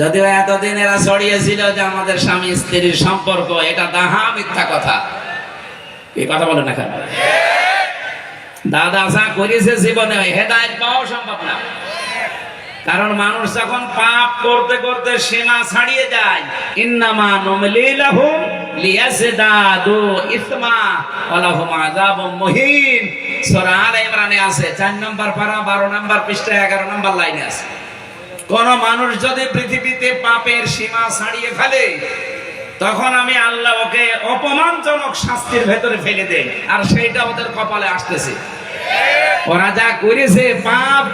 যদিও এতদিন এরা ছড়িয়েছিল যে আমাদের স্বামী স্ত্রীর সম্পর্ক, এটা দাহা মিথ্যা কথা। এই কথা বলে না দাদা যা করেছে জীবনে হেদায়ত পাওয়া সম্ভব না। কারণ মানুষ যখন পাপ করতে করতে সীমা ছাড়িয়ে যায়, ইন্নামা নুমলি লাহুম লিয়াজদাদু ইসমা ওয়া লাহুম আযাবুম মুহিন। সূরা আলে ইমরানে আছে 4 নম্বর পারা 12 নম্বর পৃষ্ঠা 11 নম্বর লাইনে আছে। কোন মানুষ যদি পৃথিবীতে পাপের সীমা ছাড়িয়ে ফেলে, তখন আমি আল্লাহ ওকে অপমানজনক শাস্তির ভেতরে ফেলে দেই, আর সেইটা ওদের কপালে আসতেছে। ওরা যা করেছে, পাপ,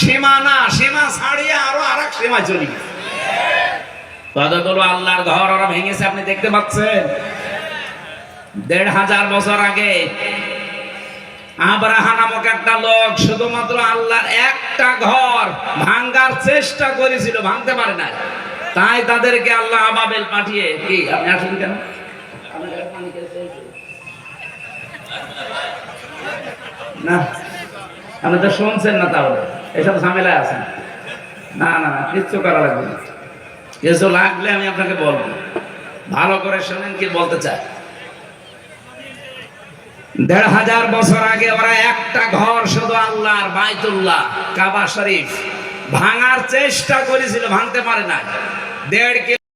সীমা না, সীমা ছাড়িয়ে আরও আর এক সীমা কতগুলো আল্লাহর ঘর ওরা ভেঙেছে আপনি দেখতে পাচ্ছেন? দেড় হাজার বছর আগে আবরাহা নামক একটা লোক শুধুমাত্র আল্লাহর একটা ঘর ভাঙ্গার চেষ্টা করেছিল, ভাঙতে পারে না তাই তাদেরকে আল্লাহ আবাবেল পাঠিয়ে কি, আপনি আসেন কেন? না, আপনি তো শুনছেন না তাহলে। এসব ঝামেলায় আছেন। না না না, কিচ্ছু করা লাগবে না। কিছু লাগলে আমি আপনাকে বলব। ভালো করে শোনেন কি বলতে চাই দেড় হাজার বছর আগে ওরা একটা ঘর বাইতুল্লাহ কাবা শরীফ। ভাঙার চেষ্টা করেছিল ভাঙতে পারে না দেড়